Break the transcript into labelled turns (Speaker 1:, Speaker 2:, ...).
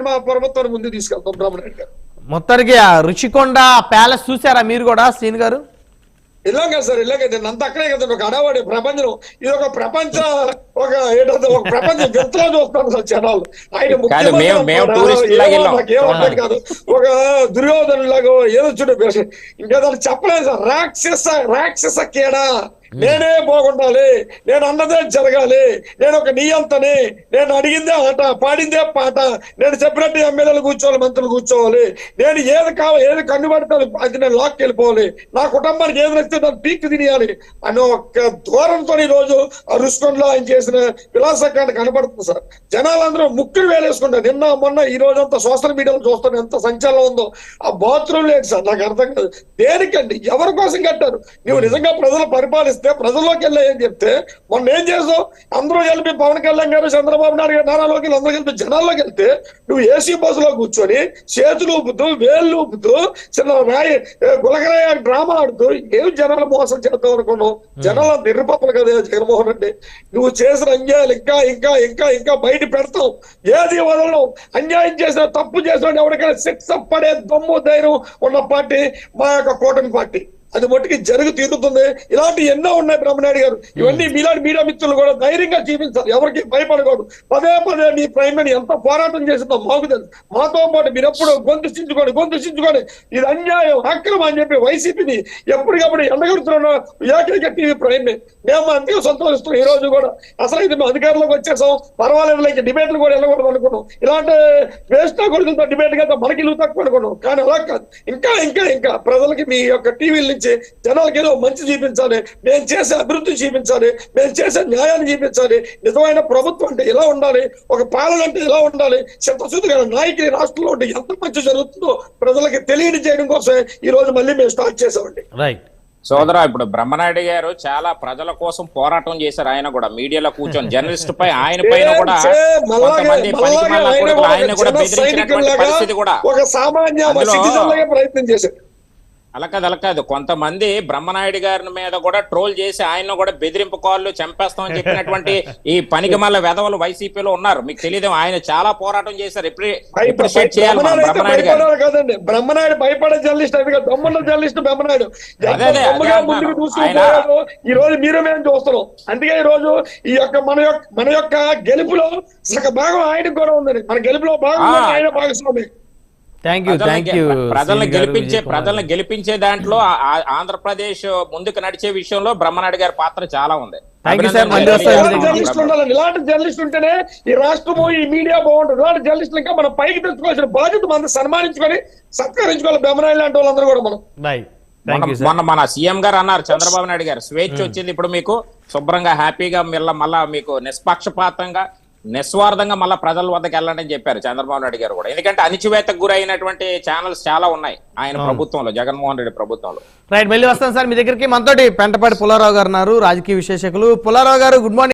Speaker 1: మా ప్రభుత్వాన్ని ముందుకు తీసుకెళ్తాం బ్రహ్మనాయుడు గారు.
Speaker 2: మొత్తానికి ఆ రుషికొండ ప్యాలెస్ చూసారా మీరు కూడా సీన్ గారు?
Speaker 1: ఇలాగ కదా సార్ ఇలాగే. నేను అంత అక్కడే కదండి ఒక అడవాడి ప్రపంచం. ఇది ఒక ప్రపంచ ఒక ఏంటంటే ఒక ప్రపంచ వింతలో చూస్తాను సార్ జనాలు. ఆయన ముఖ్యమంత్రి కాదు. ఒక దుర్యోధను లాగా ఏదో చూడు ఇంకా దాన్ని చెప్పలేదు సార్. రాక్షస రాక్షస కేడా. నేనే బాగుండాలి నేను అన్నదే జరగాలి. నేను ఒక నియంతని. నేను అడిగిందే ఆట పాడిందే పాట. నేను చెప్పినట్టు ఎమ్మెల్యేలు కూర్చోవాలి మంత్రులు కూర్చోవాలి. నేను ఏది కావాలి ఏది కన్ను పడితే అది- నేను లాక్ వెళ్ళిపోవాలి నా కుటుంబానికి ఏది నచ్చితే దాన్ని పీక్ తినేయాలి. అనే ఒక దూరంతో ఈ రోజు రుషికొండలో ఆయన చేసిన విలాసకాండ కనబడుతుంది సార్. జనాలందరూ ముక్కులు వేలేసుకుంటారు. నిన్న మొన్న ఈ రోజు అంతా సోషల్ మీడియాలో చూస్తాను ఎంత సంచలనం ఉందో. ఆ బాత్రూమ్ లేదు సార్ నాకు అర్థం కాదు. దేనికండి? ఎవరి కోసం కట్టారు? నువ్వు నిజంగా ప్రజలు పరిపాలిస్తే ప్రజల్లోకి వెళ్ళే అని చెప్తే మొన్న ఏం చేసావు? అందరూ కలిపి పవన్ కళ్యాణ్ గారు చంద్రబాబు నాయుడు గారు నారా లోకి అందరూ కలిపి జనాల్లోకి వెళ్తే నువ్వు ఏసీ బస్సులో కూర్చొని చేతులు ఊపుతూ వేళ్ళు ఊపుతూ చిన్న రాయి గులకరాయ డ్రామా ఆడుతూ ఏం జనాలు మోసం చేద్దాం అనుకున్నావు? జనాలు నిర్పపలు కదా జగన్మోహన్ రెడ్డి. నువ్వు చేసిన అన్యాయాలు ఇంకా ఇంకా ఇంకా ఇంకా బయట పెడతాం. ఏది వదలడం అన్యాయం చేసిన తప్పు చేసిన ఎవరికైనా శిక్ష పడే దమ్ము ధైర్యం ఉన్న పార్టీ మా యొక్క కూటమి పార్టీ. అది మట్టుకి జరుగు తీరుతుంది. ఇలాంటి ఎన్నో ఉన్నాయి బ్రహ్మనాయుడు గారు. ఇవన్నీ మీలాంటి మీడియా మిత్రులు కూడా ధైర్యంగా జీవించాలి. ఎవరికి భయపడకూడదు. పదే పదే మీ ప్రైమ్ ఎంత పోరాటం చేసిందో మాకు తెలుసు. మాతో పాటు మీరు ఎప్పుడు గొంతు చించుకొని గొంతు చించుకొని ఇది అన్యాయం అక్రమం అని చెప్పి వైసీపీని ఎప్పటికప్పుడు ఎండగడుతున్న ఏకైక టీవీ ప్రైమ్ మేము అందుకే సంతోషిస్తున్నాం. ఈ రోజు కూడా అసలు ఇది మేము అధికారంలోకి వచ్చేసాం. పర్వాలేదు లేక డిబేట్లు కూడా వెళ్ళకూడదు అనుకున్నాం. ఇలాంటి వేస్ట్ కొడుకులతో డిబేట్ కదా మనకి ఇల్లు తక్కువ అనుకున్నాం. కానీ అలా కాదు. ఇంకా ఇంకా ఇంకా ప్రజలకి మీ యొక్క టీవీల నుంచి జనాలకి ఏదో మంచి చూపించాలి మేము చేసే అభివృద్ధి చూపించాలి మేము చేసే న్యాయాన్ని చూపించాలి. నిజమైన ప్రభుత్వం అంటే ఇలా ఉండాలి ఒక పాలన అంటే ఇలా ఉండాలి. చిత్తశుద్ధిగా నాయకుడి రాష్ట్రంలో ఉంటే ఎంత మంచి జరుగుతుందో ప్రజలకి తెలియని చేయడం కోసం ఈ రోజు మళ్ళీ మేము స్టార్ట్ చేసామండి
Speaker 2: రైట్.
Speaker 3: సోదరా ఇప్పుడు బ్రహ్మనాయుడు గారు చాలా ప్రజల కోసం పోరాటం చేశారు ఆయన కూడా. మీడియాలో కూర్చొని జర్నలిస్ట్ పై ఆయన పైన కూడా కొంతమంది
Speaker 1: ఆయన కూడా ఒక
Speaker 3: కూడా
Speaker 1: జన
Speaker 3: బెదిరించినటువంటి
Speaker 1: సైనికుల్లాగా
Speaker 3: పరిస్థితి కూడా
Speaker 1: ఒక సామాన్య ప్రయత్నం చేశారు.
Speaker 3: అలా కాదు అలా కాదు కొంతమంది బ్రహ్మనాయుడు గారి మీద కూడా ట్రోల్ చేసి ఆయన కూడా బెదిరింపు కాళ్ళు చంపేస్తామని చెప్పినటువంటి ఈ పనికిమాల వెధవలు వైసీపీలో ఉన్నారు. మీకు తెలియదు ఆయన చాలా పోరాటం చేశారు. ఎప్రిషియేట్ చేయాలి మనం
Speaker 1: బ్రహ్మనాయుడు
Speaker 3: గారు
Speaker 1: కదండి. బ్రహ్మనాయుడు భయపడే జర్నలిస్ట్ అది దమ్మున్న జర్నలిస్ట్ బ్రహ్మనాయుడు. ముందుకు. దూసుకుపోయాడో ఈ రోజు మీరు మేము చూస్తున్నాం. అందుకే ఈ రోజు ఈ యొక్క మన యొక్క మన యొక్క గెలుపులో సగ భాగం ఆయనకు కూడా ఉందండి. మన గెలుపులో భాగం. ఆయన భాగస్వామి.
Speaker 2: థ్యాంక్ యూ థ్యాంక్ యూ
Speaker 3: ప్రజల్ని గెలిపించే ప్రజల్ని గెలిపించే దాంట్లో ఆంధ్రప్రదేశ్ ముందుకు నడిచే విషయంలో బ్రహ్మనాయుడు గారి పాత్ర చాలా ఉంది.
Speaker 1: ఇలాంటి జర్నలిస్ట్ ఉంటేనే ఈ రాష్ట్రము ఈ మీడియా బాగుంటుంది. ఇలాంటి జర్నలిస్టులు ఇంకా మనం పైకి తెచ్చుకోవాల్సిన బాధ్యత మనం సన్మానించుకొని సత్కరించుకోవాలి బ్రహ్మనాయుడు లాంటి వాళ్ళందరూ కూడా మనం.
Speaker 3: మొన్న- మన సీఎం గారు అన్నారు చంద్రబాబు నాయుడు గారు. స్వేచ్ఛ వచ్చింది ఇప్పుడు మీకు. శుభ్రంగా హ్యాపీగా మళ్ళా మళ్ళా మీకు నిష్పక్షపాతంగా నిస్వార్థంగా మళ్ళా ప్రజల వద్దకు వెళ్ళండి అని చెప్పారు చంద్రబాబు నాయుడు గారు కూడా. ఎందుకంటే అణిచివేతకు గురైనటువంటి ఛానల్స్ చాలా ఉన్నాయి ఆయన ప్రభుత్వంలో జగన్మోహన్ రెడ్డి ప్రభుత్వంలో.
Speaker 2: రైట్ మళ్ళీ వస్తాను సార్. మీ దగ్గరికి మనతోటి పెంటపాటి పుల్లారావు గారు ఉన్నారు. రాజకీయ విశ్లేషకులు పుల్లారావు గారు గుడ్ మార్నింగ్